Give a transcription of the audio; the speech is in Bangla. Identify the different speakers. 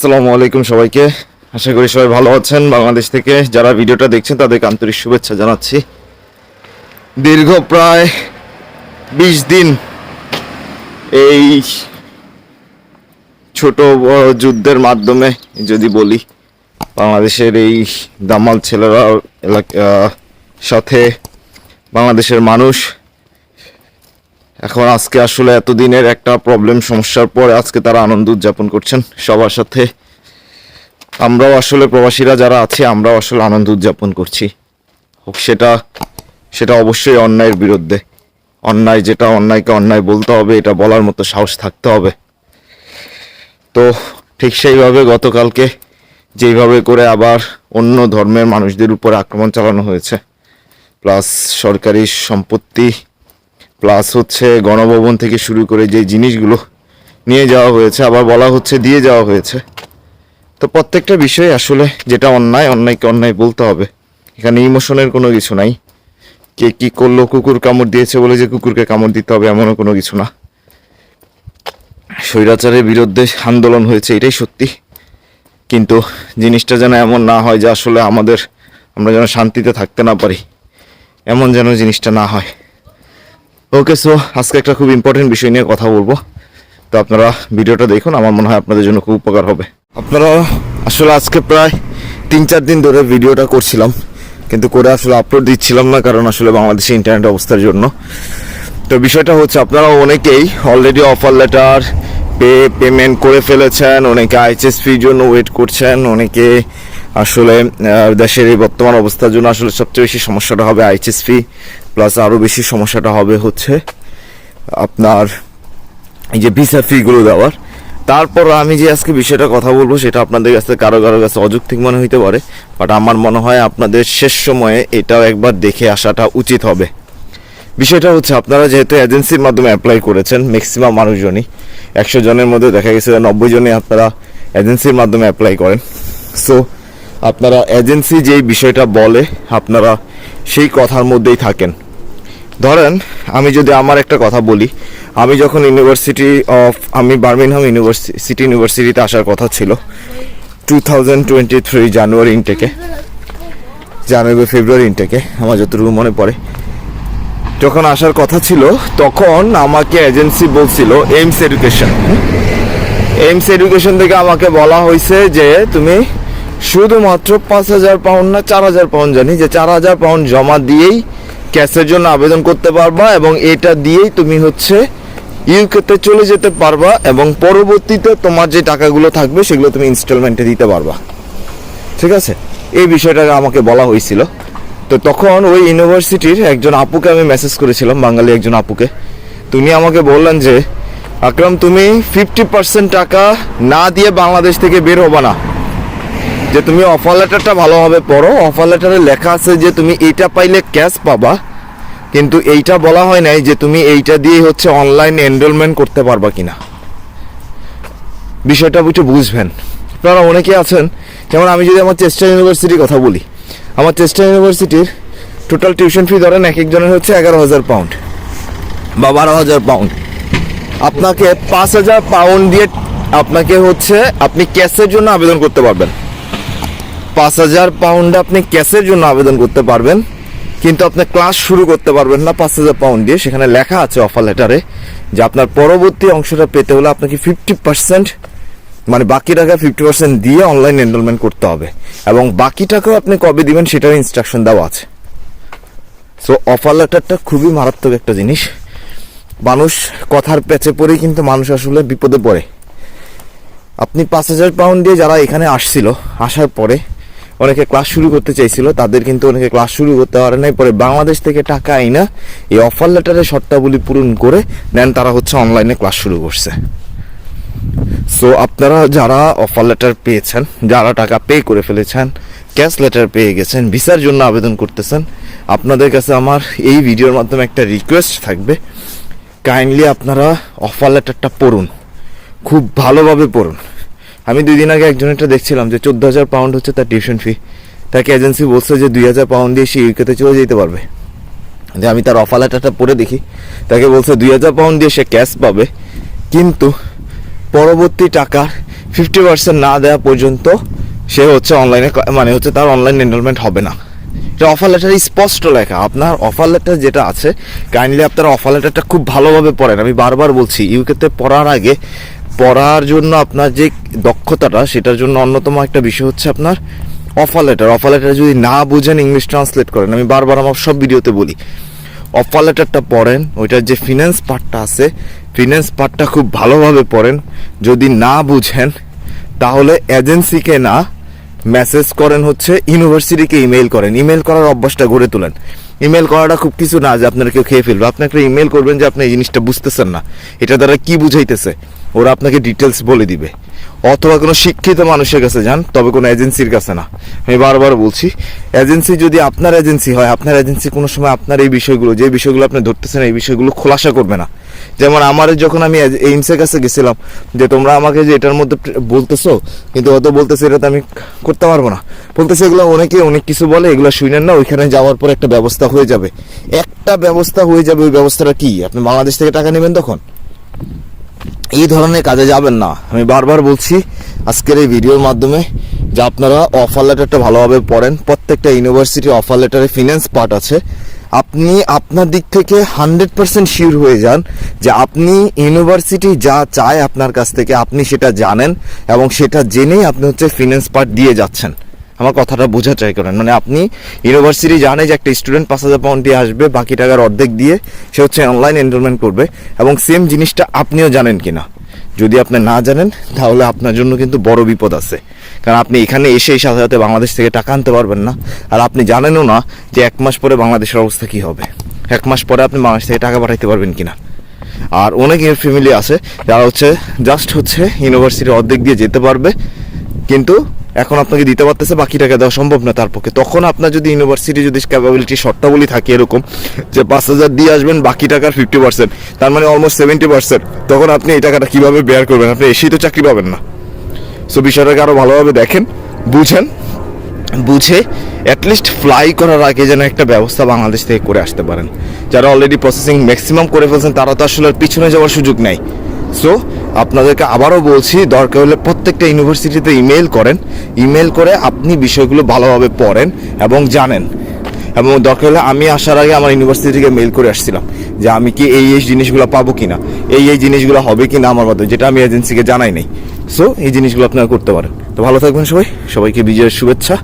Speaker 1: আসসালামু আলাইকুম সবাইকে। আশা করি সবাই ভালো আছেন। বাংলাদেশ থেকে যারা ভিডিওটা দেখছেন, তাদেরকে আন্তরিক শুভেচ্ছা জানাচ্ছি। দীর্ঘ প্রায় বিশ দিন এই ছোট যুদ্ধের মাধ্যমে যদি বলি, বাংলাদেশের এই দামাল ছেলেরা এলাকা সাথে বাংলাদেশের মানুষ এখন আজকে আসলে এতদিনের একটা প্রবলেম সমস্যার পর আজকে তারা আনন্দ উদযাপন করছেন সবার সাথে। আমরাও আসলে প্রবাসীরা যারা আছি, আমরাও আসলে আনন্দ উদযাপন করছি। হোক, সেটা সেটা অবশ্যই অন্যায়ের বিরুদ্ধে। অন্যায় যেটা, অন্যায়কে অন্যায় বলতে হবে, এটা বলার মতো সাহস থাকতে হবে। তো ঠিক সেইভাবে গতকালকে যেইভাবে করে আবার অন্য ধর্মের মানুষদের উপর আক্রমণ চালানো হয়েছে, প্লাস সরকারি সম্পত্তি প্লাস হচ্ছে গণভবন থেকে শুরু করে যে জিনিসগুলো নিয়ে যাওয়া হয়েছে, আবার বলা হচ্ছে দিয়ে যাওয়া হয়েছে। তো প্রত্যেকটা বিষয়ে আসলে যেটা অন্যায়, অন্যায়কে অন্যায় বলতে হবে। এখানে ইমোশনের কোনো কিছু নাই। কে কী করল, কুকুর কামড় দিয়েছে বলে যে কুকুরকে কামড় দিতে হবে, এমনও কোনো কিছু না। স্বৈরাচারের বিরুদ্ধে আন্দোলন হয়েছে, এটাই সত্যি। কিন্তু জিনিসটা যেন এমন না হয় যে আসলে আমাদের আমরা যেন শান্তিতে থাকতে না পারি, এমন যেন জিনিসটা না হয়। ওকে সো আজকে একটা খুব ইম্পর্টেন্ট বিষয় নিয়ে কথা বলব। তো আপনারা ভিডিওটা দেখুন, আমার মনে হয় আপনাদের জন্য খুব উপকার হবে। আপনারা আসলে আজকে প্রায় তিন চার দিন ধরে ভিডিওটা করছিলাম, কিন্তু করে আসলে আপলোড দিচ্ছিলাম না, কারণ আসলে বাংলাদেশে ইন্টারনেট অবস্থার জন্য। তো বিষয়টা হচ্ছে, আপনারা অনেকেই already offer letter pay payment করে ফেলেছেন, অনেকে আইচএস ফির জন্য ওয়েট করছেন, অনেকে আসলে দেশের এই বর্তমান অবস্থার জন্য আসলে সবচেয়ে বেশি সমস্যাটা হবে আইচএস ফি প্লাস আরও বেশি সমস্যাটা হবে হচ্ছে আপনার এই যে ভিসা ফিগুলো দেওয়ার। তারপর আমি যে আজকে বিষয়টা কথা বলব, সেটা আপনাদের কাছে, কারও কারও কাছে অযৌক্তিক মনে হইতে পারে বাট আমার মনে হয় আপনাদের শেষ সময়ে এটাও একবার দেখে আসাটা উচিত হবে। বিষয়টা হচ্ছে, আপনারা যেহেতু এজেন্সির মাধ্যমে অ্যাপ্লাই করেছেন ম্যাক্সিমাম মানুষজনই, একশো জনের মধ্যে দেখা গেছে যে নব্বই জনই আপনারা এজেন্সির মাধ্যমে অ্যাপ্লাই করেন। সো আপনারা এজেন্সি যেই বিষয়টা বলে, আপনারা সেই কথার মধ্যেই থাকেন। ধরেন, আমি যদি আমার একটা কথা বলি, আমি যখন ইউনিভার্সিটি অফ আমি বার্মিংহাম ইউনিভার্সিটি সিটি ইউনিভার্সিটিতে আসার কথা ছিল two thousand twenty three January ইনটেকে January February ইনটেকে আমার যতটুকু মনে পড়ে, যখন আসার কথা ছিল, তখন আমাকে এজেন্সি বলছিল এইমস এডুকেশন এইমস এডুকেশন থেকে আমাকে বলা হয়েছে যে, তুমি শুধুমাত্র পাঁচ হাজার পাউন্ড না, চার হাজার পাউন্ড জানি, যে চার হাজার পাউন্ড জমা দিয়েই ক্যাশের জন্য আবেদন করতে পারবা এবং এটা দিয়েই তুমি হচ্ছে ইউকেতে চলে যেতে পারবা এবং পরবর্তীতে তোমার যে টাকাগুলো থাকবে সেগুলো তুমি ইনস্টলমেন্টে দিতে পারবা। ঠিক আছে? এই বিষয়টা আমাকে বলা হয়েছিল। তো তখন ওই ইউনিভার্সিটির একজন আপুকে আমি মেসেজ করেছিলাম, বাঙালি একজন আপুকে। তুমি আমাকে বললেন যে, আকরাম, তুমি ফিফটি পার্সেন্ট টাকা না দিয়ে বাংলাদেশ থেকে বের হবা না। যে তুমি অফার লেটারটা ভালোভাবে পড়ো। অফার লেটারে লেখা আছে যে তুমি এইটা পাইলে ক্যাশ পাবা। কিন্তু এইটা বলা হয় নাই যে তুমি এইটা দিয়ে হচ্ছে অনলাইন এনরোলমেন্ট করতে পারবা কিনা। বিষয়টা বুঝে বুঝবেন। আপনারা অনেকে আছেন, যেমন আমি যদি আমার চেস্টার ইউনিভার্সিটির কথা বলি। আমার চেস্টার ইউনিভার্সিটির টোটাল টিউশন ফি ধরেন এক একজনের হচ্ছে এগারো হাজার পাউন্ড বা বারো হাজার পাউন্ড আপনাকে পাঁচ হাজার পাউন্ড দিয়ে আপনাকে হচ্ছে আপনি ক্যাশের জন্য আবেদন করতে পারবেন। পাঁচ হাজার পাউন্ড আপনি ক্যাশের জন্য আবেদন করতে পারবেন, কিন্তু আপনি ক্লাস শুরু করতে পারবেন না পাঁচ হাজার পাউন্ড দিয়ে। সেখানে লেখা আছে অফার লেটারে যে আপনার পরবর্তী অংশটা পেতে হলে আপনাকে ফিফটি পার্সেন্ট মানে বাকি টাকা ফিফটি পার্সেন্ট দিয়ে অনলাইন এনরোলমেন্ট করতে হবে। এবং বাকি টাকাও আপনি কবে দিবেন সেটার ইনস্ট্রাকশন দেওয়া আছে। সো অফার লেটারটা খুবই মারাত্মক একটা জিনিস। মানুষ কথার পেঁচে পড়েই কিন্তু মানুষ আসলে বিপদে পড়ে। আপনি পাঁচ হাজার পাউন্ড দিয়ে যারা এখানে আসছিল, আসার পরে অনেকে ক্লাস শুরু করতে চাইছিল, তাদের কিন্তু অনেকে ক্লাস শুরু করতে পারে নাই। পরে বাংলাদেশ থেকে টাকা আইনা এই অফার লেটারের শর্তাবলী পূরণ করে দেন, তারা হচ্ছে অনলাইনে ক্লাস শুরু করছে। সো আপনারা যারা অফার লেটার পেয়েছেন, যারা টাকা পে করে ফেলেছেন ক্যাশ লেটার পেয়ে গেছেন, ভিসার জন্য আবেদন করতেছেন, আপনাদের কাছে আমার এই ভিডিওর মাধ্যমে একটা রিকোয়েস্ট থাকবে। কাইন্ডলি আপনারা অফার লেটারটা পড়ুন। খুব ভালোভাবে পড়ুন। আমি দুই দিন আগে একজনেরটা দেখছিলাম যে চোদ্দ হাজার পাউন্ড হচ্ছে তার টিউশন ফি তাকে এজেন্সি বলছে যে দুই হাজার পাউন্ড দিয়ে সে ইউকেতে চলে যেতে পারবে। যে আমি তার অফার লেটারটা পড়ে দেখি। তাকে বলছে দুই হাজার পাউন্ড দিয়ে সে ক্যাশ পাবে। কিন্তু পরবর্তী টাকার ফিফটি পার্সেন্ট না দেওয়া পর্যন্ত সে হচ্ছে অনলাইনে মানে হচ্ছে তার অনলাইন এনরোলমেন্ট হবে না। এটা অফার লেটার স্পষ্ট লেখা, আপনার অফার লেটার যেটা আছে কাইন্ডলি আপনার অফার লেটারটা খুব ভালোভাবে পড়েন। আমি বারবার বলছি, ইউকেতে পড়ার আগে পড়ার জন্য আপনার যে দক্ষতাটা, সেটার জন্য অন্যতম একটা বিষয় হচ্ছে আপনার অফার লেটার অফার লেটার যদি না বুঝেন ইংলিশ ট্রান্সলেট করেন। আমি বারবার আমার সব ভিডিওতে বলি। অফার লেটারটা পড়েন, ওইটার যে ফিনান্স পার্টটা আছে ফিনান্স পার্টটা খুব ভালোভাবে পড়েন। যদি না বুঝেন, তাহলে এজেন্সিকে না মেসেজ করেন, হচ্ছে ইউনিভার্সিটিকে ইমেল করেন। ইমেল করার অভ্যাসটা গড়ে তোলেন। ইমেল করাটা খুব কিছু না যে আপনার কেউ খেয়ে ফেলবে। আপনি আপনাকে ইমেল করবেন যে আপনি এই জিনিসটা বুঝতেছেন না। এটা দ্বারা কি বুঝাইতেছে? ওরা আপনাকে ডিটেলস বলে দিবে। অথবা কোনো শিক্ষিত মানুষের কাছে যান, তবে কোনো এজেন্সির কাছে না। আমি বারবার বলছি এজেন্সি যদি আপনার এজেন্সি হয়, আপনার এজেন্সি কোনো সময় আপনার এই বিষয়গুলো, যে বিষয়গুলো আপনি ধরতেছেন, এই বিষয়গুলো খোলাসা করবে না। যেমন আমার যখন আমি এইমসের কাছে গেছিলাম, যে তোমরা আমাকে যে এটার মধ্যে বলতেছো, কিন্তু অত বলতেছে এটা তো আমি করতে পারব না। বলতেছে এগুলো অনেকে অনেক কিছু বলে, এগুলো শুনেন না, ওইখানে যাওয়ার পর একটা ব্যবস্থা হয়ে যাবে। একটা ব্যবস্থা হয়ে যাবে, ওই ব্যবস্থাটা কি? আপনি বাংলাদেশ থেকে টাকা নেবেন তখন? এই ধরনের কাজে যাবেন না। আমি বারবার বলছি, আজকের এই ভিডিওর মাধ্যমে যে আপনারা অফার লেটারটা ভালোভাবে পড়েন, প্রত্যেকটা ইউনিভার্সিটি অফার লেটারে ফিনান্স পার্ট আছে। আপনি আপনার দিক থেকে হান্ড্রেড পার্সেন্ট শিওর হয়ে যান যে আপনি ইউনিভার্সিটি যা চায় আপনার কাছ থেকে আপনি সেটা জানেন এবং সেটা জেনেই আপনি হচ্ছে ফিনান্স পার্ট দিয়ে যাচ্ছেন। আমার কথাটা বোঝা ট্রাই করেন। মানে আপনি ইউনিভার্সিটি জানে যে একটা স্টুডেন্ট পাঁচ হাজার পাউন্ড দিয়ে আসবে, বাকি টাকার অর্ধেক দিয়ে সে হচ্ছে অনলাইন এনরোলমেন্ট করবে এবং সেম জিনিসটা আপনিও জানেন কিনা। যদি আপনি না জানেন, তাহলে আপনার জন্য কিন্তু বড় বিপদ আছে। কারণ আপনি এখানে এসে এই সাথে সাথে বাংলাদেশ থেকে টাকা আনতে পারবেন না। আর আপনি জানেনও না যে এক মাস পরে বাংলাদেশের অবস্থা কী হবে। এক মাস পরে আপনি বাংলাদেশ থেকে টাকা পাঠাইতে পারবেন কিনা। আর অনেক ফ্যামিলি আছে, যারা হচ্ছে জাস্ট হচ্ছে ইউনিভার্সিটির অর্ধেক দিয়ে যেতে পারবে, কিন্তু এখন আপনাকে দিতে পারতেছে বাকি টাকা দেওয়া সম্ভব না তার পক্ষে। তখন আপনার যদি ইউনিভার্সিটি যদি ক্যাপাবিলিটি শর্তাবলী থাকে এরকম, যে পাঁচ হাজার দিয়ে আসবেন, বাকি টাকার ফিফটি পার্সেন্ট তার মানে অলমোস্ট সেভেন্টি পার্সেন্ট তখন আপনি এই টাকাটা কীভাবে বেয়ার করবেন? আপনি এসেই তো চাকরি পাবেন না। সো বিষয়টাকে আরও ভালোভাবে দেখেন, বুঝেন, বুঝে অ্যাটলিস্ট ফ্লাই করার আগে যেন একটা ব্যবস্থা বাংলাদেশ থেকে করে আসতে পারেন। যারা অলরেডি প্রসেসিং ম্যাক্সিমাম করে ফেলছেন, তারা তো আসলে পিছনে যাওয়ার সুযোগ নেই। সো আপনাদেরকে আবারও বলছি, দরকার হলে প্রত্যেকটা ইউনিভার্সিটিতে ইমেল করেন। ইমেল করে আপনি বিষয়গুলো ভালোভাবে পড়েন এবং জানেন। এবং দরকার হলে আমি আসার আগে আমার ইউনিভার্সিটি থেকে মেল করে আসছিলাম যে আমি কি এই এই জিনিসগুলো পাবো কিনা, এই এই জিনিসগুলো হবে কিনা আমার মতো, যেটা আমি এজেন্সিকে জানাই নাই। সো এই জিনিসগুলো আপনারা করতে পারেন। তো ভালো থাকবেন সবাই। সবাইকে বিজয়ের শুভেচ্ছা।